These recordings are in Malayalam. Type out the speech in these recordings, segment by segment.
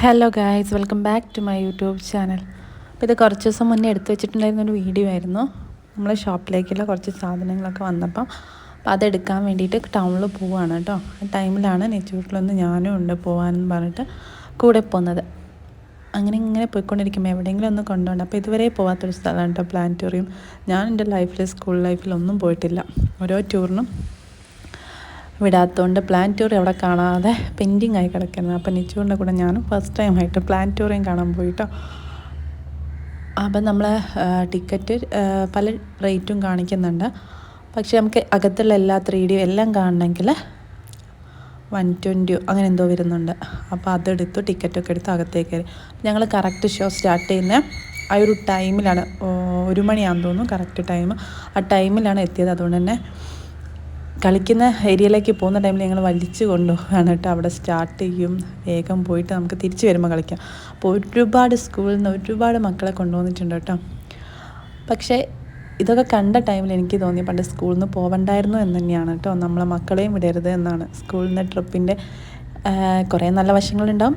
Hello guys welcome back to my YouTube channel അപ്പോൾ ഇത് കുറച്ച് ദിവസം മുന്നേ എടുത്തു വെച്ചിട്ടുണ്ടായിരുന്ന ഒരു വീഡിയോ ആയിരുന്നു. നമ്മൾ ഷോപ്പിലേക്കുള്ള കുറച്ച് സാധനങ്ങളൊക്കെ വന്നപ്പം അപ്പോൾ അതെടുക്കാൻ വേണ്ടിയിട്ട് ടൗണിൽ പോവുകയാണ് കേട്ടോ. ആ ടൈമിലാണ് നെച്ചൂട്ടിലൊന്ന് ഞാനും ഉണ്ട് പോകാനെന്ന് പറഞ്ഞിട്ട് കൂടെ പോകുന്നത് അങ്ങനെ ഇങ്ങനെ പോയിക്കൊണ്ടിരിക്കുമ്പോൾ എവിടെയെങ്കിലും ഒന്ന് കൊണ്ടുപോകണം അപ്പോൾ ഇതുവരെ പോകാത്തൊരു സ്ഥലമാണ് കേട്ടോ പ്ലാനറ്റോറിയം ഞാൻ എന്റെ ലൈഫിൽ സ്കൂൾ ലൈഫിലൊന്നും പോയിട്ടില്ല. ഓരോ ടൂറിനും വിടാത്തതുകൊണ്ട് പ്ലാനറ്റോറിയം അവിടെ കാണാതെ പെൻഡിങ് ആയി കിടക്കുന്നത് അപ്പം നിച്ചുവിന്റെ കൂടെ ഞാനും ഫസ്റ്റ് ടൈം ആയിട്ട് പ്ലാനറ്റോറിയം കാണാൻ പോയിട്ടോ. അപ്പം നമ്മൾ ടിക്കറ്റ് പല റേറ്റും കാണിക്കുന്നുണ്ട്. പക്ഷേ നമുക്ക് അകത്തുള്ള എല്ലാ ത്രീ ഡിയും എല്ലാം കാണണമെങ്കിൽ വൺ ട്വന്റിയോ അങ്ങനെ എന്തോ വരുന്നുണ്ട്. അപ്പോൾ അതെടുത്തു ടിക്കറ്റൊക്കെ എടുത്ത് അകത്തേക്ക് കയറി. ഞങ്ങൾ കറക്റ്റ് ഷോ സ്റ്റാർട്ട് ചെയ്യുന്ന ആ ഒരു ടൈമിലാണ് ഒരു മണിയാണെന്ന് തോന്നുന്നു കറക്റ്റ് ടൈം ആ ടൈമിലാണ് എത്തിയത്. അതുകൊണ്ട് തന്നെ കളിക്കുന്ന ഏരിയയിലേക്ക് പോകുന്ന ടൈമിൽ ഞങ്ങൾ വലിച്ചു കൊണ്ടുപോകാണ് കേട്ടോ. അവിടെ സ്റ്റാർട്ട് ചെയ്യും. വേഗം പോയിട്ട് നമുക്ക് തിരിച്ചു വരുമ്പോൾ കളിക്കാം. അപ്പോൾ ഒരുപാട് സ്കൂളിൽ നിന്ന് ഒരുപാട് മക്കളെ കൊണ്ടുവന്നിട്ടുണ്ട് കേട്ടോ. പക്ഷേ ഇതൊക്കെ കണ്ട ടൈമിൽ എനിക്ക് തോന്നി പണ്ട് സ്കൂളിൽ നിന്ന് പോവണ്ടായിരുന്നു എന്ന് തന്നെയാണ് കേട്ടോ. നമ്മളെ മക്കളെയും വിടരുത് എന്നാണ്. സ്കൂളിൽ നിന്ന് ട്രിപ്പിന്റെ കുറേ നല്ല വശങ്ങളുണ്ടാവും.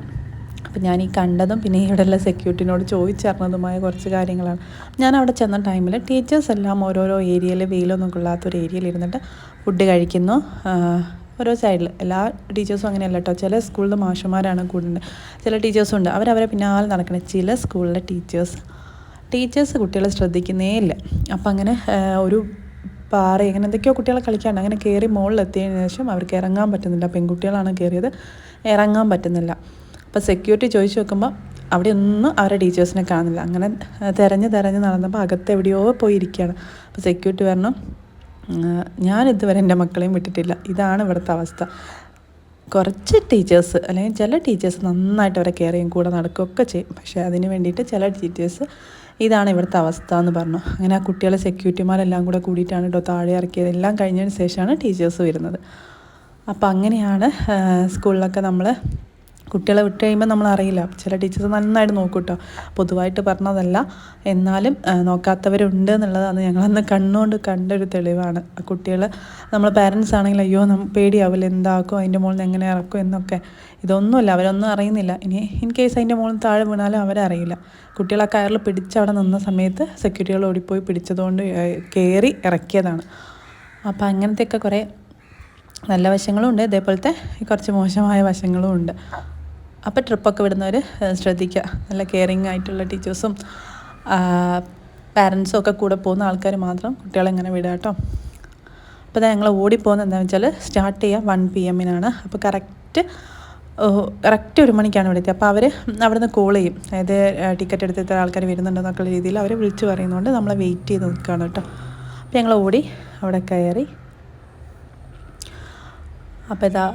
അപ്പം ഞാൻ ഈ കണ്ടതും പിന്നെ ഇവിടെയുള്ള സെക്യൂരിറ്റിനോട് ചോദിച്ചറിഞ്ഞതുമായ കുറച്ച് കാര്യങ്ങളാണ്. ഞാൻ അവിടെ ചെന്ന ടൈമിൽ ടീച്ചേഴ്സ് എല്ലാം ഓരോരോ ഏരിയയിൽ വെയിലൊന്നും കൊള്ളാത്തൊരു ഏരിയയിൽ ഇരുന്നിട്ട് ഫുഡ് കഴിക്കുന്നു. ഓരോ സൈഡിൽ എല്ലാ ടീച്ചേഴ്സും അങ്ങനെയല്ല കേട്ടോ ചില സ്കൂളിൽ മാഷന്മാരാണ് കൂടുന്നത്. ചില ടീച്ചേഴ്സും ഉണ്ട്. അവരവരെ പിന്നാലെ നടക്കണം ചില സ്കൂളിലെ ടീച്ചേഴ്സ് ടീച്ചേഴ്സ് കുട്ടികളെ ശ്രദ്ധിക്കുന്നേ ഇല്ല. അപ്പം അങ്ങനെ ഒരു പാറ അങ്ങനെ എന്തൊക്കെയോ കുട്ടികളെ കളിക്കാണ്ട് അങ്ങനെ കയറി മുകളിലെത്തിയതിനു ശേഷം അവർക്ക് ഇറങ്ങാൻ പറ്റുന്നില്ല. പെൺകുട്ടികളാണ് കയറിയത് ഇറങ്ങാൻ പറ്റുന്നില്ല. അപ്പോൾ സെക്യൂരിറ്റി ചോദിച്ചു നോക്കുമ്പോൾ അവിടെ ഒന്നും അവരുടെ ടീച്ചേഴ്സിനെ കാണുന്നില്ല. അങ്ങനെ തിരഞ്ഞ് തിരഞ്ഞ് നടന്നപ്പോൾ അകത്ത് എവിടെയോ പോയിരിക്കുകയാണ് അപ്പോൾ സെക്യൂരിറ്റി പറഞ്ഞു ഞാൻ ഇതുവരെ എന്റെ മക്കളെയും വിട്ടിട്ടില്ല. ഇതാണ് ഇവിടുത്തെ അവസ്ഥ. കുറച്ച് ടീച്ചേഴ്സ് അല്ലെങ്കിൽ ചില ടീച്ചേഴ്സ് നന്നായിട്ട് അവരെ കെയർ ചെയ്യും കൂടെ നടക്കുകയൊക്കെ ചെയ്യും. പക്ഷേ അതിന് വേണ്ടിയിട്ട് ചില ടീച്ചേഴ്സ് ഇതാണ് ഇവിടുത്തെ അവസ്ഥ എന്ന് പറഞ്ഞു. അങ്ങനെ ആ കുട്ടികളെ സെക്യൂരിറ്റിമാരെല്ലാം കൂടെ കൂടിയിട്ടാണ് കേട്ടോ താഴെ ഇറക്കിയത്. എല്ലാം കഴിഞ്ഞതിന് ശേഷമാണ് ടീച്ചേഴ്സ് വരുന്നത്. അപ്പോൾ അങ്ങനെയാണ് സ്കൂളിലൊക്കെ നമ്മൾ കുട്ടികളെ വിട്ട് കഴിയുമ്പോൾ നമ്മൾ അറിയില്ല ചില ടീച്ചേഴ്സ് നന്നായിട്ട് നോക്കും കേട്ടോ പൊതുവായിട്ട് പറഞ്ഞതല്ല. എന്നാലും നോക്കാത്തവരുണ്ട് എന്നുള്ളതാണ് ഞങ്ങളന്ന് കണ്ണുകൊണ്ട് കണ്ടൊരു തെളിവാണ്. കുട്ടികൾ നമ്മൾ പാരൻസ് ആണെങ്കിൽ അയ്യോ നമ്മൾ പേടിയാവില്ല? എന്താക്കും? അതിന്റെ മുകളിൽ എങ്ങനെ ഇറക്കും എന്നൊക്കെ. ഇതൊന്നുമില്ല അവരൊന്നും അറിയുന്നില്ല. ഇനി ഇൻ കേസ് അതിന്റെ മുകളിൽ താഴെ വീണാലും അവരറിയില്ല. കുട്ടികളെ കയറിൽ പിടിച്ച് അവിടെ നിന്ന സമയത്ത് സെക്യൂരിറ്റികൾ ഓടിപ്പോയി പിടിച്ചതുകൊണ്ട് കയറി ഇറക്കിയതാണ്. അപ്പോൾ അങ്ങനത്തെയൊക്കെ കുറേ നല്ല വശങ്ങളും ഉണ്ട് ഇതേപോലത്തെ കുറച്ച് മോശമായ വശങ്ങളും ഉണ്ട് അപ്പോൾ ട്രിപ്പൊക്കെ വിടുന്നവർ ശ്രദ്ധിക്കുക നല്ല കെയറിങ് ആയിട്ടുള്ള ടീച്ചേഴ്സും പാരൻസും ഒക്കെ കൂടെ പോകുന്ന ആൾക്കാർ മാത്രം കുട്ടികളെ ഇങ്ങനെ വിടുക കേട്ടോ. അപ്പോൾ ഞങ്ങൾ ഓടിപ്പോകുന്നത് എന്താണെന്ന് വെച്ചാൽ സ്റ്റാർട്ട് ചെയ്യുക വൺ പി എമ്മിനാണ് അപ്പോൾ കറക്റ്റ് കറക്റ്റ് ഒരു മണിക്കാണ് ഇവിടെ എത്തിയത് അപ്പോൾ അവർ അവിടുന്ന് കോൾ ചെയ്യും. അതായത് ടിക്കറ്റ് എടുത്ത് ഇത്ര ആൾക്കാർ വരുന്നുണ്ടോ എന്നൊക്കെയുള്ള രീതിയിൽ അവർ വിളിച്ച് പറയുന്നതുകൊണ്ട് നമ്മളെ വെയിറ്റ് ചെയ്ത് നിൽക്കുകയാണ് കേട്ടോ. അപ്പോൾ ഞങ്ങൾ ഓടി അവിടെ കയറി. അപ്പോൾ ഇതാ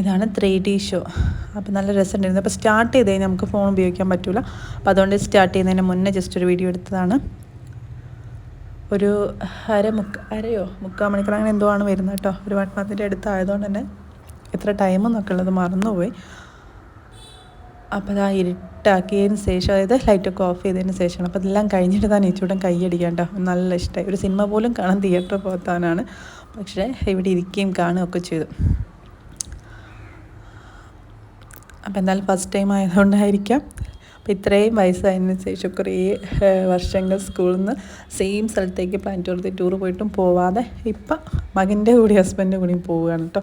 ഇതാണ് ത്രീ ഡി ഷോ. അപ്പോൾ നല്ല രസമുണ്ടായിരുന്നു. അപ്പോൾ സ്റ്റാർട്ട് ചെയ്ത് കഴിഞ്ഞാൽ നമുക്ക് ഫോൺ ഉപയോഗിക്കാൻ പറ്റില്ല അപ്പോൾ അതുകൊണ്ട് സ്റ്റാർട്ട് ചെയ്യുന്നതിന് മുന്നേ ജസ്റ്റ് ഒരു വീഡിയോ എടുത്തതാണ്. ഒരു അര മുക്ക അരയോ? മുക്കാൽ മണിക്കൂർ അങ്ങനെ എന്തോ ആണ് വരുന്നത് കേട്ടോ. ഒരു വട്ടണത്തിന്റെ അടുത്തായതുകൊണ്ട് തന്നെ എത്ര ടൈം എന്നൊക്കെ ഉള്ളത് മറന്നുപോയി. അപ്പോൾ അതാ ഇരുട്ടാക്കിയതിന് ശേഷം അതായത് ലൈറ്റൊക്കെ ഓഫ് ചെയ്തതിന് ശേഷമാണ്. അപ്പോൾ ഇതെല്ലാം കഴിഞ്ഞിട്ട് താൻ ഇച്ചൂടൻ കൈയടിക്കാൻ കേട്ടോ. നല്ല ഇഷ്ടമായി ഒരു സിനിമ പോലും കാണാൻ തിയേറ്ററിൽ പോകാനാണ് പക്ഷേ ഇവിടെ ഇരിക്കുകയും കാണുകയൊക്കെ ചെയ്തു. അപ്പോൾ എന്തായാലും ഫസ്റ്റ് ടൈം ആയതുകൊണ്ടായിരിക്കാം. അപ്പോൾ ഇത്രയും വയസ്സായതിന് ശേഷം കുറേ വർഷങ്ങൾ സ്കൂളിൽ നിന്ന് സെയിം സ്ഥലത്തേക്ക് പ്ലാനറ്റോറത്തിൽ ടൂർ പോയിട്ടും പോവാതെ ഇപ്പം മകന്റെ കൂടി ഹസ്ബൻഡിന്റെ കൂടിയും പോവുകയാണ് കേട്ടോ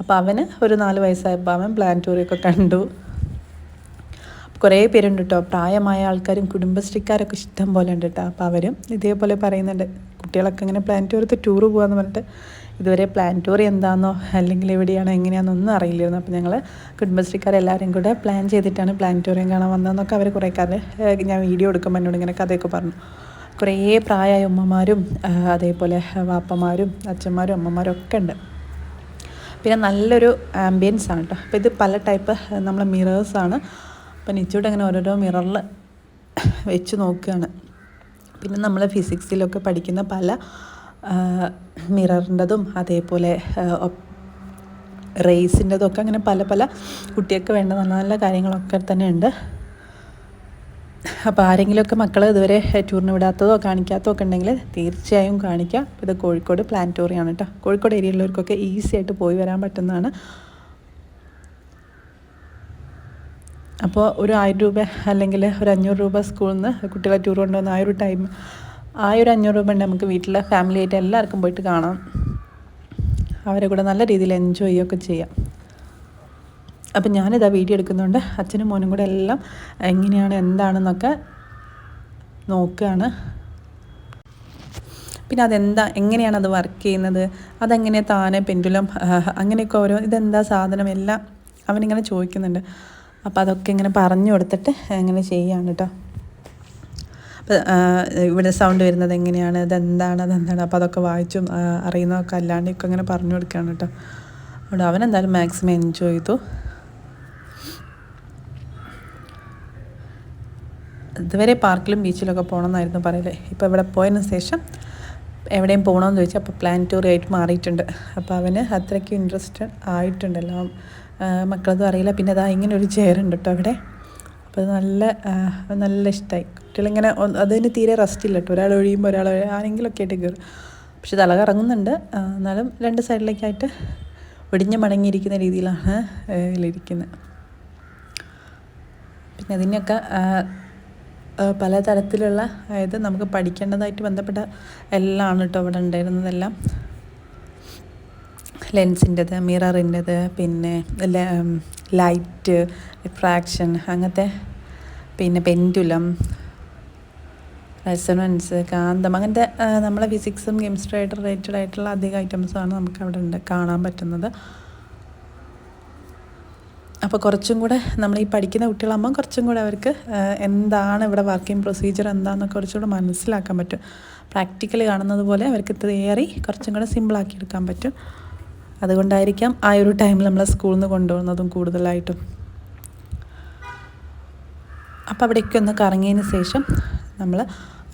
അപ്പോൾ അവന് ഒരു നാല് വയസ്സായപ്പോൾ അവൻ പ്ലാനറ്റോറിയൊക്കെ കണ്ടു. കുറേ പേരുണ്ട് കേട്ടോ പ്രായമായ ആൾക്കാരും കുടുംബശ്രീക്കാരൊക്കെ ഇഷ്ടം പോലെ ഉണ്ട് കേട്ടോ അപ്പോൾ അവരും ഇതേപോലെ പറയുന്നുണ്ട് കുട്ടികളൊക്കെ ഇങ്ങനെ പ്ലാനറ്റോറിയത്ത് ടൂർ പോകാമെന്ന് പറഞ്ഞിട്ട് ഇതുവരെ പ്ലാനറ്റോറി എന്താണെന്നോ അല്ലെങ്കിൽ എവിടെയാണോ എങ്ങനെയാണെന്നൊന്നും അറിയില്ലായിരുന്നു. അപ്പോൾ ഞങ്ങൾ കുടുംബശ്രീക്കാരെല്ലാവരും കൂടെ പ്ലാൻ ചെയ്തിട്ടാണ് പ്ലാനറ്റോറിയം കാണാൻ വന്നതെന്നൊക്കെ അവർ കുറേ കാലം ഞാൻ വീഡിയോ എടുക്കുമ്പോൾ എന്നോട് ഇങ്ങനെ കഥയൊക്കെ പറഞ്ഞു. കുറേ പ്രായമായ ഉമ്മമാരും അതേപോലെ വാപ്പമാരും അച്ഛന്മാരും അമ്മമാരും ഒക്കെ ഉണ്ട്. പിന്നെ നല്ലൊരു ആംബിയൻസ് ആണ് കേട്ടോ അപ്പോൾ ഇത് പല ടൈപ്പ് നമ്മളെ മിറേഴ്സാണ് അപ്പം നിച്ചോട്ട് അങ്ങനെ ഓരോരോ മിററിൽ വെച്ച് നോക്കുകയാണ് പിന്നെ നമ്മൾ ഫിസിക്സിലൊക്കെ പഠിക്കുന്ന പല മിററിന്റെതും അതേപോലെ റേസിന്റെതും ഒക്കെ അങ്ങനെ പല പല കുട്ടികൾക്ക് വേണ്ട നല്ല നല്ല കാര്യങ്ങളൊക്കെ തന്നെ ഉണ്ട് അപ്പോൾ ആരെങ്കിലുമൊക്കെ മക്കൾ ഇതുവരെ ടൂറിന് വിടാത്തതോ കാണിക്കാത്തതോ ഒക്കെ ഉണ്ടെങ്കിൽ തീർച്ചയായും കാണിക്കാം. ഇത് കോഴിക്കോട് പ്ലാനറ്റോറിയാണ് കേട്ടോ കോഴിക്കോട് ഏരിയയിലുള്ളവർക്കൊക്കെ ഈസി ആയിട്ട് പോയി വരാൻ പറ്റുന്നതാണ്. അപ്പോൾ ഒരു ആയിരം രൂപ അല്ലെങ്കിൽ ഒരു അഞ്ഞൂറ് രൂപ സ്കൂളിൽ നിന്ന് കുട്ടികളെ ടൂർ കൊണ്ടുവന്ന ആ ഒരു ടൈം ആ ഒരു അഞ്ഞൂറ് രൂപ ഉണ്ട് നമുക്ക് വീട്ടിലെ ഫാമിലി ആയിട്ട് എല്ലാവർക്കും പോയിട്ട് കാണാം. അവരെ കൂടെ നല്ല രീതിയിൽ എൻജോയ് ചെയ്യുകയൊക്കെ ചെയ്യാം. അപ്പം ഞാനിതാ വീഡിയോ എടുക്കുന്നുണ്ട് അച്ഛനും മോനും കൂടെ എല്ലാം എങ്ങനെയാണ് എന്താണെന്നൊക്കെ നോക്കുകയാണ് പിന്നെ അതെന്താ എങ്ങനെയാണ് അത് വർക്ക് ചെയ്യുന്നത്? അതെങ്ങനെ താനെ പെൻഡുലം അങ്ങനെയൊക്കെ ഓരോ ഇതെന്താ സാധനം എല്ലാം അവനിങ്ങനെ ചോദിക്കുന്നുണ്ട്. അപ്പോൾ അതൊക്കെ ഇങ്ങനെ പറഞ്ഞു കൊടുത്തിട്ട് അങ്ങനെ ചെയ്യാണ് കേട്ടോ അപ്പോൾ ഇവിടെ സൗണ്ട് വരുന്നത് എങ്ങനെയാണ്? ഇതെന്താണ്? അതെന്താണ്? അപ്പോൾ അതൊക്കെ വായിച്ചും അറിയുന്നതൊക്കെ അല്ലാണ്ടൊക്കെ ഇങ്ങനെ പറഞ്ഞു കൊടുക്കുകയാണ് കേട്ടോ. അവിടെ അവൻ എന്തായാലും മാക്സിമം എൻജോയ് ചെയ്തു. ഇതുവരെ പാർക്കിലും ബീച്ചിലൊക്കെ പോകണമെന്നായിരുന്നു പറയലേ. ഇപ്പോൾ ഇവിടെ പോയതിന് ശേഷം എവിടെയും പോകണമെന്ന് ചോദിച്ചാൽ അപ്പോൾ പ്ലാൻ ടൂർ ആയിട്ട് മാറിയിട്ടുണ്ട്. അപ്പോൾ അവന് അത്രയ്ക്ക് ഇൻട്രസ്റ്റഡ് ആയിട്ടുണ്ടല്ലോ. മക്കളതും അറിയില്ല. പിന്നെ അതാ ഇങ്ങനെ ഒരു ചെയർ ഉണ്ട് കേട്ടോ അവിടെ. അപ്പോൾ നല്ല നല്ല ഇഷ്ടമായി കുട്ടികളിങ്ങനെ അതിന് തീരെ റെസ്റ്റ് ഇല്ല കേട്ടോ ഒരാൾ ഒഴിയുമ്പോൾ ഒരാൾ ആരെങ്കിലുമൊക്കെ ആയിട്ട് കയറും പക്ഷെ തല കറങ്ങുന്നുണ്ട്. എന്നാലും രണ്ട് സൈഡിലേക്കായിട്ട് ഒടിഞ്ഞ് മടങ്ങിയിരിക്കുന്ന രീതിയിലാണ് ഇതിലിരിക്കുന്നത് പിന്നെ അതിനൊക്കെ പല തരത്തിലുള്ള അതായത് നമുക്ക് പഠിക്കേണ്ടതായിട്ട് ബന്ധപ്പെട്ട എല്ലാം ആണ് കേട്ടോ ഇവിടെ ഉണ്ടായിരുന്നതെല്ലാം. ലെൻസിന്റെത് മിററിന്റെത് പിന്നെ ലൈറ്റ് റിഫ്രാക്ഷൻ അങ്ങനത്തെ പിന്നെ പെൻഡുലം റെസണൻസ് കാന്തം അങ്ങനത്തെ നമ്മളെ ഫിസിക്സും കെമിസ്ട്രി ആയിട്ട് റിലേറ്റഡ് ആയിട്ടുള്ള അധികം ഐറ്റംസാണ് നമുക്ക് അവിടെ ഉണ്ട് കാണാൻ പറ്റുന്നത്. അപ്പോൾ കുറച്ചും കൂടെ നമ്മൾ ഈ പഠിക്കുന്ന കുട്ടികളാകുമ്പോൾ കുറച്ചും കൂടെ അവർക്ക് എന്താണ് ഇവിടെ വർക്കിംഗ് പ്രൊസീജിയർ എന്താണെന്നൊക്കെ കുറച്ചുകൂടെ മനസ്സിലാക്കാൻ പറ്റും. പ്രാക്ടിക്കലി കാണുന്നത് പോലെ അവർക്ക് തിയറി കുറച്ചും കൂടെ സിമ്പിളാക്കി എടുക്കാൻ പറ്റും. അതുകൊണ്ടായിരിക്കാം ആ ഒരു ടൈമിൽ നമ്മളെ സ്കൂളിൽ നിന്ന് കൊണ്ടുപോകുന്നതും കൂടുതലായിട്ടും. അപ്പോൾ അവിടേക്ക് ഒന്ന് കറങ്ങിയതിന് ശേഷം നമ്മൾ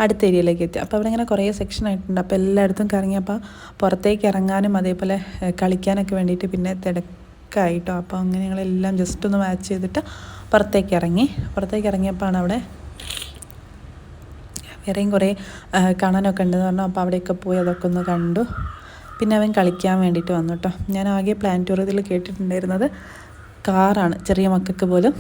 അടുത്ത ഏരിയയിലേക്ക് എത്തി. അപ്പോൾ അവിടെ ഇങ്ങനെ കുറേ സെക്ഷൻ ആയിട്ടുണ്ട്. അപ്പോൾ എല്ലായിടത്തും കറങ്ങിയപ്പോൾ പുറത്തേക്ക് ഇറങ്ങാനും അതേപോലെ കളിക്കാനൊക്കെ വേണ്ടിയിട്ട് പിന്നെ തിടക്കായിട്ടോ. അപ്പോൾ അങ്ങനെ ഞങ്ങളെല്ലാം ജസ്റ്റ് ഒന്ന് മാച്ച് ചെയ്തിട്ട് പുറത്തേക്ക് ഇറങ്ങി പുറത്തേക്ക് ഇറങ്ങിയപ്പോൾ അവിടെ വേറെയും കുറേ കാണാനൊക്കെ ഉണ്ടെന്ന് പറഞ്ഞു. അപ്പോൾ അവിടെയൊക്കെ പോയി അതൊക്കെ ഒന്ന് കണ്ടു. പിന്നെ അവൻ കളിക്കാൻ വേണ്ടിയിട്ട് വന്നു കേട്ടോ ഞാൻ ആകെ ഇതിൽ കേട്ടിട്ടുണ്ടായിരുന്നത് കാറാണ്. ചെറിയ മക്കൾക്ക് പോലും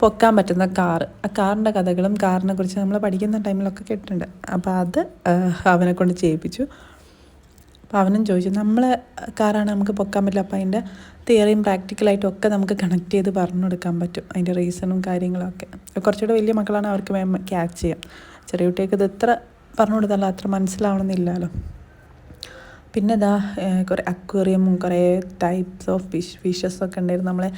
പൊക്കാൻ പറ്റുന്ന കാറ്. ആ കാറിന്റെ കഥകളും കാറിനെ കുറിച്ച് നമ്മൾ പഠിക്കുന്ന ടൈമിലൊക്കെ കേട്ടിട്ടുണ്ട്. അപ്പോൾ അത് അവനെ കൊണ്ട് ചെയ്യിപ്പിച്ചു. അപ്പോൾ അവനും ചോദിച്ചു നമ്മൾ കാറാണ് നമുക്ക് പൊക്കാൻ പറ്റില്ല. അപ്പോൾ അതിന്റെ തിയറിയും പ്രാക്ടിക്കലായിട്ടും ഒക്കെ നമുക്ക് കണക്ട് ചെയ്ത് പറഞ്ഞു കൊടുക്കാൻ പറ്റും. അതിന്റെ റീസണും കാര്യങ്ങളൊക്കെ. കുറച്ചുകൂടെ വലിയ മക്കളാണ് അവർക്ക് ക്യാച്ച് ചെയ്യാം. ചെറിയ കുട്ടികൾക്ക് ഇത് എത്ര പറഞ്ഞു കൊടുത്താലും അത്ര മനസ്സിലാവണമെന്നില്ലല്ലോ. പിന്നെ ഇതാ കുറേ അക്വേറിയമും കുറേ ടൈപ്സ് ഓഫ് ഫിഷ് ഫിഷസ് ഒക്കെ ഉണ്ടായിരുന്നു നമ്മളെ.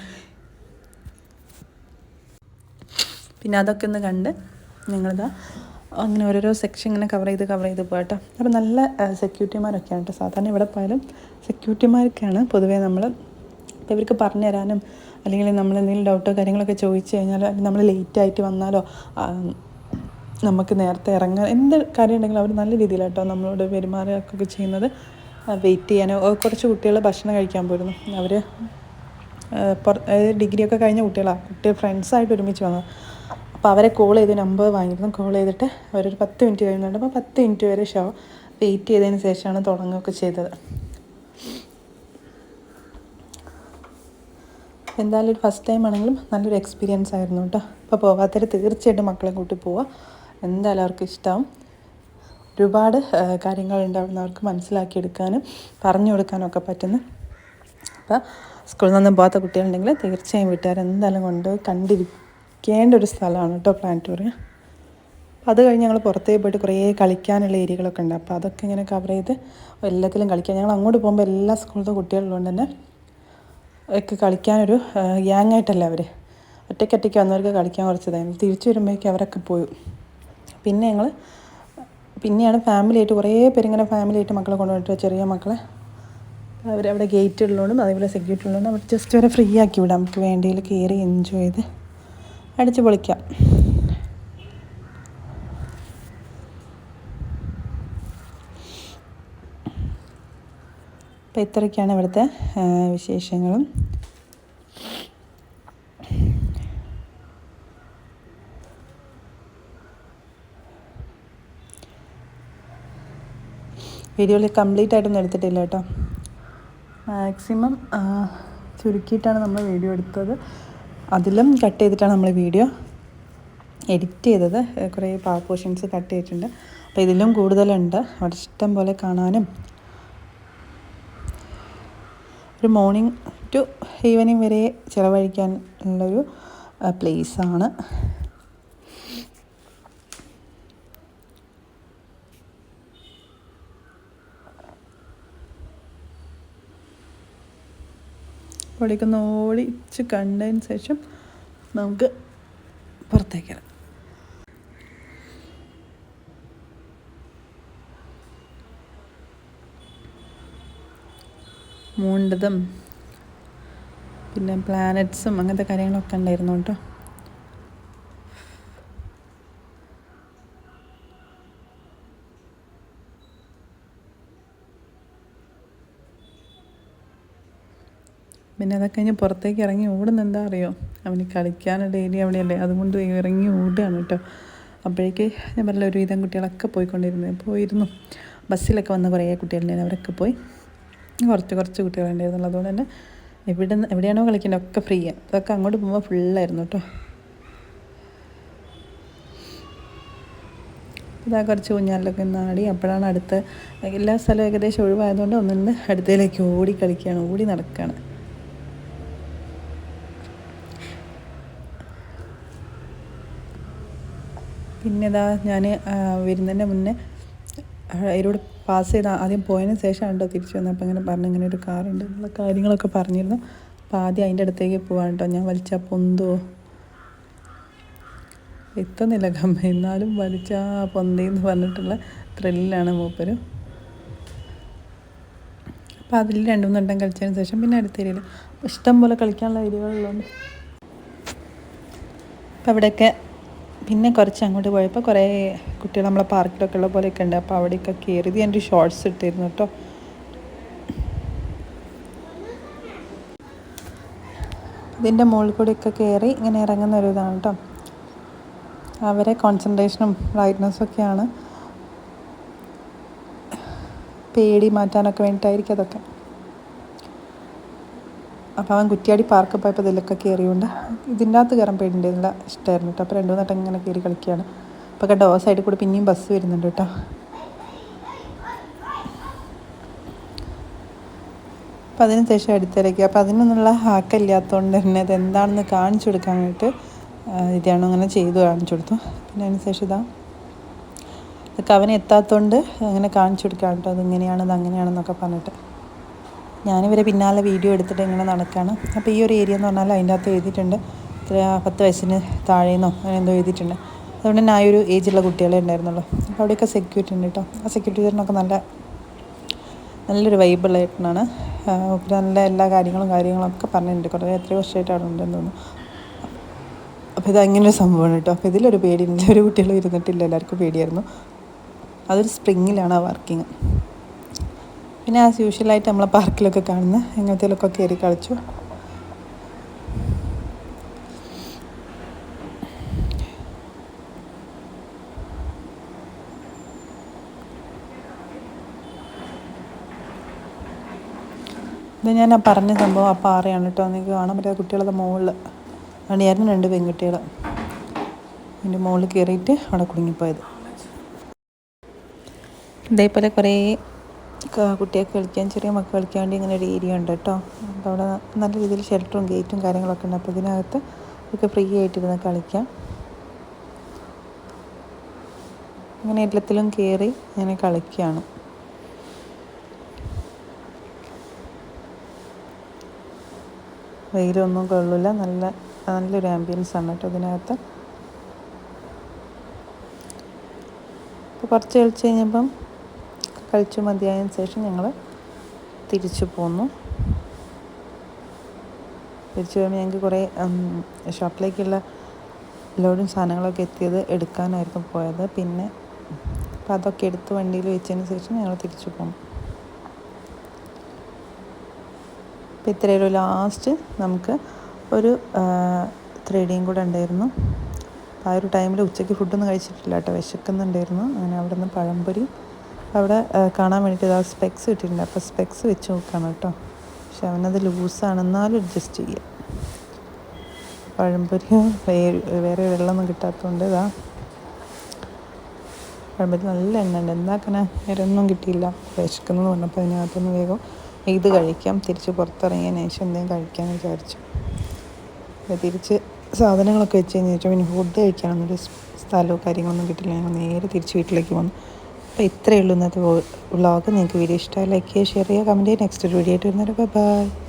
പിന്നെ അതൊക്കെ ഒന്ന് കണ്ട് ഞങ്ങളിതാ അങ്ങനെ ഓരോരോ സെക്ഷൻ ഇങ്ങനെ കവർ ചെയ്ത് കവർ ചെയ്ത് പോകട്ടോ അപ്പോൾ നല്ല സെക്യൂരിറ്റിമാരൊക്കെയാണ് കേട്ടോ സാധാരണ ഇവിടെ പോയാലും സെക്യൂരിറ്റിമാരൊക്കെയാണ് പൊതുവേ നമ്മൾ അപ്പോൾ ഇവർക്ക് പറഞ്ഞു തരാനും അല്ലെങ്കിൽ നമ്മൾ എന്തെങ്കിലും ഡൗട്ടോ കാര്യങ്ങളൊക്കെ ചോദിച്ചു കഴിഞ്ഞാലോ അല്ലെങ്കിൽ നമ്മൾ ലേറ്റ് ആയിട്ട് വന്നാലോ നമുക്ക് നേരത്തെ ഇറങ്ങാൻ എന്ത് കാര്യം ഉണ്ടെങ്കിലും അവർ നല്ല രീതിയിലാണ് രീതിയിലാട്ടോ നമ്മളോട് പെരുമാറുകയൊക്കെ ചെയ്യുന്നത്. വെയിറ്റ് ചെയ്യാനോ കുറച്ച് കുട്ടികൾ ഭക്ഷണം കഴിക്കാൻ പോയിരുന്നു. അവർ ഡിഗ്രിയൊക്കെ കഴിഞ്ഞ കുട്ടികളാണ് കുട്ടികൾ ഫ്രണ്ട്സായിട്ട് ഒരുമിച്ച് വന്നത് അപ്പോൾ അവരെ കോൾ ചെയ്ത് നമ്പർ വാങ്ങിയിരുന്നു. കോൾ ചെയ്തിട്ട് അവരൊരു പത്ത് മിനിറ്റ് കഴിയുന്നുണ്ട്. അപ്പോൾ പത്ത് മിനിറ്റ് വരെ ഷോ വെയിറ്റ് ചെയ്തതിന് ശേഷമാണ് തുടങ്ങുകയൊക്കെ ചെയ്തത്. എന്തായാലും ഒരു ഫസ്റ്റ് ടൈം ആണെങ്കിലും നല്ലൊരു എക്സ്പീരിയൻസ് ആയിരുന്നു കേട്ടോ. അപ്പോൾ പോകാത്തവർ തീർച്ചയായിട്ടും മക്കളെ കൂട്ടി പോവുക എന്തായാലും അവർക്ക് ഇഷ്ടമാവും ഒരുപാട് കാര്യങ്ങൾ ഉണ്ടാവുന്നവർക്ക് അവർക്ക് മനസ്സിലാക്കിയെടുക്കാനും പറഞ്ഞു കൊടുക്കാനും ഒക്കെ പറ്റുന്നു അപ്പോൾ സ്കൂളിൽ നിന്നും പോകാത്ത കുട്ടികളുണ്ടെങ്കിൽ തീർച്ചയായും വീട്ടുകാർ എന്തായാലും കൊണ്ട് കണ്ടിരിക്കേണ്ട ഒരു സ്ഥലമാണ് കേട്ടോ പ്ലാനറ്റോറിയം. അത് കഴിഞ്ഞ് ഞങ്ങൾ പുറത്തേക്ക് പോയിട്ട് കുറേ കളിക്കാനുള്ള ഏരിയകളൊക്കെ ഉണ്ട്. അപ്പോൾ അതൊക്കെ ഇങ്ങനെ കവർ ചെയ്ത് എല്ലാത്തിലും കളിക്കാൻ ഞങ്ങൾ അങ്ങോട്ട് പോകുമ്പോൾ എല്ലാ സ്കൂളിലത്തെ കുട്ടികളുള്ളതുകൊണ്ട് തന്നെ ഒക്കെ കളിക്കാനൊരു ഗ്യാങ് ആയിട്ടല്ല അവർ ഒറ്റയ്ക്കൊറ്റയ്ക്ക് വന്നവർക്ക് കളിക്കാൻ കുറച്ച് ഇതായിരുന്നു തിരിച്ചു വരുമ്പോഴേക്കും അവരൊക്കെ പോയി പിന്നെ ഞങ്ങൾ പിന്നെയാണ് ഫാമിലിയായിട്ട് കുറേ പേരിങ്ങനെ ഫാമിലിയായിട്ട് മക്കളെ കൊണ്ടുപോയിട്ട് ചെറിയ മക്കളെ. അവരവിടെ ഗേറ്റ് ഉള്ളതുകൊണ്ടും അതേപോലെ സെക്യൂരിറ്റി ഉള്ളതുകൊണ്ടും അവർ ജസ്റ്റ് അവരെ ഫ്രീ ആക്കി വിടാം. നമുക്ക് വേണ്ടിയിൽ കയറി എൻജോയ് ചെയ്ത് അടിച്ച് പൊളിക്കാം. അപ്പോൾ ഇത്രയൊക്കെയാണ് ഇവിടുത്തെ വിശേഷങ്ങളും. വീഡിയോയിൽ കംപ്ലീറ്റ് ആയിട്ടൊന്നും എടുത്തിട്ടില്ല കേട്ടോ. മാക്സിമം ചുരുക്കിയിട്ടാണ് നമ്മൾ വീഡിയോ എടുത്തത്. അതിലും കട്ട് ചെയ്തിട്ടാണ് നമ്മൾ വീഡിയോ എഡിറ്റ് ചെയ്തത്. കുറേ പവർ പോർഷൻസ് കട്ട് ചെയ്തിട്ടുണ്ട്. അപ്പോൾ ഇതിലും കൂടുതലുണ്ട്. അവിടെ ഇഷ്ടം പോലെ കാണാനും ഒരു മോർണിംഗ് ടു ഈവനിങ് വരെ ചിലവഴിക്കാനുള്ളൊരു പ്ലേസാണ് അവിടേക്ക് ഒന്ന് കണ്ടതിന് ശേഷം നമുക്ക് പുറത്തേക്ക് ഇറങ്ങാം. മൂണ്ടതും പിന്നെ പ്ലാനറ്റ്സും അങ്ങനത്തെ കാര്യങ്ങളൊക്കെ ഉണ്ടായിരുന്നു കേട്ടോ. പിന്നെ അതൊക്കെ കഴിഞ്ഞ് പുറത്തേക്ക് ഇറങ്ങി ഓടുന്ന എന്താ അറിയോ? അവന് കളിക്കാനുള്ള ഏരിയ അവിടെയല്ലേ. അതുകൊണ്ട് ഇറങ്ങി ഓടുകയാണ് കേട്ടോ. അപ്പോഴേക്ക് ഞാൻ പറഞ്ഞ ഒരുവിധം കുട്ടികളൊക്കെ പോയിക്കൊണ്ടിരുന്നു. പോയിരുന്നു. ബസ്സിലൊക്കെ വന്ന കുറേ കുട്ടികളുണ്ടായിരുന്നു. അവരൊക്കെ പോയി. കുറച്ച് കുറച്ച് കുട്ടികളുണ്ടായിരുന്നുള്ളൂ. അതുകൊണ്ട് തന്നെ എവിടെ എവിടെയാണോ കളിക്കേണ്ടത് ഒക്കെ ഫ്രീ ആണ്. അതൊക്കെ അങ്ങോട്ട് പോകുമ്പോൾ ഫുള്ളായിരുന്നു കേട്ടോ. ഇതാ കുറച്ച് കുഞ്ഞാലൊക്കെ നാടി അപ്പോഴാണ് അടുത്ത എല്ലാ സ്ഥലവും ഏകദേശം ഒഴിവായതുകൊണ്ട് ഒന്നിന്ന് അടുത്തേലേക്ക് ഓടി കളിക്കുകയാണ് ഓടി നടക്കുകയാണ്. പിന്നെ ഇതാ ഞാൻ വരുന്നതിന്റെ മുന്നേ അതിലൂടെ പാസ് ചെയ്ത ആദ്യം പോയതിന് ശേഷം ഉണ്ടോ തിരിച്ചു വന്നത്. അപ്പോൾ ഇങ്ങനെ പറഞ്ഞു ഇങ്ങനെ ഒരു കാറുണ്ട് എന്നുള്ള കാര്യങ്ങളൊക്കെ പറഞ്ഞിരുന്നു. അപ്പോൾ ആദ്യം അതിന്റെ അടുത്തേക്ക് പോകാൻ കേട്ടോ ഞാൻ വലിച്ചാൽ പൊന്തോ എത്തുന്നില്ല കമ്മ എന്നാലും വലിച്ചാ പൊന്തേന്ന് പറഞ്ഞിട്ടുള്ള ത്രില്ലാണ് മൂപ്പര്. അപ്പോൾ അതിൽ രണ്ട് മൂന്നെണ്ണം കളിച്ചതിന് ശേഷം പിന്നെ അടുത്ത ഏരിയയിൽ ഇഷ്ടം പോലെ കളിക്കാനുള്ള ഏരിയകളുള്ളതുകൊണ്ട് അപ്പോൾ അവിടെയൊക്കെ പിന്നെ കുറച്ച് അങ്ങോട്ട് പോയപ്പോൾ കുറേ കുട്ടികൾ നമ്മളെ പാർക്കിലൊക്കെ ഉള്ള പോലെയൊക്കെ ഉണ്ട്. അപ്പോൾ അവിടെയൊക്കെ കയറിയത് എന്റെ ഷോർട്സ് ഇട്ടിരുന്നു കേട്ടോ. ഇതിന്റെ മുകളിൽ കൂടെയൊക്കെ കയറി ഇങ്ങനെ ഇറങ്ങുന്ന ഒരു ഇതാണ് കേട്ടോ. അവരെ കോൺസെൻട്രേഷനും ബ്രൈറ്റ്നസ്സും ഒക്കെയാണ്. പേടി മാറ്റാനൊക്കെ വേണ്ടിയിട്ടായിരിക്കും അതൊക്കെ. അപ്പോൾ അവൻ കുറ്റിയാടി പാർക്ക് പോയപ്പോൾ ഇതിലൊക്കെ കയറിയുണ്ട് ഇതിന്റെ അകത്ത് കയറാൻ പേടിണ്ടായിരുന്നില്ല ഇഷ്ടമായിരുന്നു കേട്ടോ അപ്പോൾ രണ്ടു മൂന്നെട്ടം ഇങ്ങനെ കയറി കളിക്കുകയാണ് അപ്പോൾ കേട്ടോ സൈഡിൽ കൂടി പിന്നെയും ബസ് വരുന്നുണ്ട് കേട്ടോ അപ്പോൾ അതിന് ശേഷം അടുത്തിറക്കി അപ്പോൾ അതിനൊന്നുള്ള ഹാക്കല്ലാത്തതുകൊണ്ട് തന്നെ അത് എന്താണെന്ന് കാണിച്ചു കൊടുക്കാൻ വേണ്ടിയിട്ട് ഇതാണോ അങ്ങനെ ചെയ്തു കാണിച്ചു കൊടുത്തു. പിന്നെ അതിന് ശേഷം ഇതാ ഇതൊക്കെ അവനെത്താത്തതുകൊണ്ട് അങ്ങനെ കാണിച്ചു കൊടുക്കാം കേട്ടോ അതിങ്ങനെയാണ് ഇത് അങ്ങനെയാണെന്നൊക്കെ പറഞ്ഞിട്ട്. ഞാനിവരെ പിന്നാലെ വീഡിയോ എടുത്തിട്ട് ഇങ്ങനെ നടക്കുകയാണ് അപ്പോൾ ഈ ഒരു ഏരിയ എന്ന് പറഞ്ഞാൽ അതിന്റെ അകത്ത് എഴുതിയിട്ടുണ്ട്. ഇത്ര പത്ത് വയസ്സിന് താഴേന്നോ അങ്ങനെ എന്തോ എഴുതിയിട്ടുണ്ട്. അതുകൊണ്ട് തന്നെ ആ ഒരു ഏജുള്ള കുട്ടികളെ ഉണ്ടായിരുന്നുള്ളൂ. അപ്പോൾ അവിടെയൊക്കെ സെക്യൂരിറ്റി ഉണ്ട് കേട്ടോ ആ സെക്യൂരിറ്റി നല്ല നല്ലൊരു വൈബിൾ ഏട്ടനാണ്. നല്ല എല്ലാ കാര്യങ്ങളും കാര്യങ്ങളൊക്കെ പറഞ്ഞിട്ടുണ്ട്. കുറേ എത്രയോ വർഷമായിട്ട് അവിടെ ഉണ്ടെന്ന് തോന്നുന്നു. അപ്പോൾ ഇത് അങ്ങനെ ഒരു സംഭവമാണ് കേട്ടോ അപ്പോൾ ഇതിലൊരു പേടി ഒരു കുട്ടികൾ ഇരുന്നിട്ടില്ല. എല്ലാവർക്കും പേടിയായിരുന്നു. അതൊരു സ്പ്രിങ്ങിലാണ് ആ വർക്കിങ് പിന്നെ ആസ് യൂഷ്വലായിട്ട് നമ്മളെ പാർക്കിലൊക്കെ കാണുന്ന എങ്ങനത്തേലൊക്കെ കയറി കളിച്ചു. ഇത് ഞാൻ ആ പറഞ്ഞ സംഭവം ആ പാറയാണ് കേട്ടോ. നിങ്ങൾക്ക് കാണാൻ പറ്റാത്ത കുട്ടികളുടെ മുകളിൽ അണിയായിരുന്നു രണ്ട് പെൺകുട്ടികൾ അതിന്റെ മുകളിൽ കയറിയിട്ട് അവിടെ കുടുങ്ങിപ്പോയത്. ഇതേപോലെ കുറേ കുട്ടികൾക്ക് കളിക്കാൻ ചെറിയ മക്കൾ കളിക്കാൻ വേണ്ടി ഇങ്ങനെ ഒരു ഏരിയ ഉണ്ട് കേട്ടോ. അപ്പോൾ അവിടെ നല്ല രീതിയിൽ ഷെൽട്ടറും ഗേറ്റും കാര്യങ്ങളൊക്കെ ഉണ്ട്. അപ്പോൾ ഇതിനകത്ത് ഒക്കെ ഫ്രീ ആയിട്ടിരുന്ന് കളിക്കാം. അങ്ങനെ എല്ലാത്തിലും കയറി ഇങ്ങനെ കളിക്കുകയാണ് വെയിലൊന്നും കൊള്ളില്ല നല്ല നല്ലൊരു ആംബിയൻസ് ആണ് കേട്ടോ ഇതിനകത്ത്. അപ്പോൾ കുറച്ച് കളിച്ച് കഴിഞ്ഞപ്പം കളിച്ചു മതിയായതിനു ശേഷം ഞങ്ങൾ തിരിച്ചു പോന്നു. തിരിച്ചു പോകുമ്പോൾ ഞങ്ങൾക്ക് കുറേ ഷോപ്പിലേക്കുള്ള ലോഡും സാധനങ്ങളൊക്കെ എത്തിയത് എടുക്കാനായിരുന്നു പോയത്. പിന്നെ അപ്പോൾ അതൊക്കെ എടുത്ത് വണ്ടിയിൽ വെച്ചതിന് ശേഷം ഞങ്ങൾ തിരിച്ചു പോകും അപ്പോൾ ഇത്രയൊരു ലാസ്റ്റ് നമുക്ക് ഒരു ത്രീഡിയും കൂടെ ഉണ്ടായിരുന്നു. ആ ഒരു ടൈമിൽ ഉച്ചയ്ക്ക് ഫുഡൊന്നും കഴിച്ചിട്ടില്ല കേട്ടോ. വിശക്കുന്നുണ്ടായിരുന്നു. അങ്ങനെ അവിടെ നിന്ന് പഴംപൊരി അവിടെ കാണാൻ വേണ്ടിയിട്ട് ആ സ്പെക്സ് കിട്ടിയിട്ടുണ്ട് അപ്പോൾ സ്പെക്സ് വെച്ച് നോക്കണം കേട്ടോ. പക്ഷെ അവനത് ലൂസാണ്. എന്നാലും അഡ്ജസ്റ്റ് ചെയ്യാം. പഴംപൊരി വേറെ വെള്ളമൊന്നും കിട്ടാത്തതുകൊണ്ട് ഇതാ. പഴംപൊരി നല്ല എണ്ണ ഉണ്ട് എന്താക്കണേ? വേറെ ഒന്നും കിട്ടിയില്ല. വിശക്കുന്നു പറഞ്ഞപ്പോൾ അതിനകത്തൊന്ന് വേഗം ഇത് കഴിക്കാം. തിരിച്ച് പുറത്തിറങ്ങിയതിന് ശേഷം എന്തെങ്കിലും കഴിക്കാമെന്ന് വിചാരിച്ചു. തിരിച്ച് സാധനങ്ങളൊക്കെ വെച്ച് കഴിഞ്ഞ് വെച്ചാൽ പിന്നെ ഫുഡ് കഴിക്കാനൊന്നും ഒരു സ്ഥലമോ കാര്യങ്ങളൊന്നും കിട്ടില്ല ഞങ്ങൾ നേരെ തിരിച്ച് വീട്ടിലേക്ക് വന്നു. അപ്പോൾ ഇത്രയേ ഉള്ളൂ ഇന്നത്തെ വ്ളോഗ്. നിങ്ങൾക്ക് വീഡിയോ ഇഷ്ടമായി ലൈക്ക് ചെയ്യുക ഷെയർ ചെയ്യുക കമന്റ് ചെയ്യുക. നെക്സ്റ്റ് ഒരു വീഡിയോ ആയിട്ട് വരുന്നവരെ ബൈ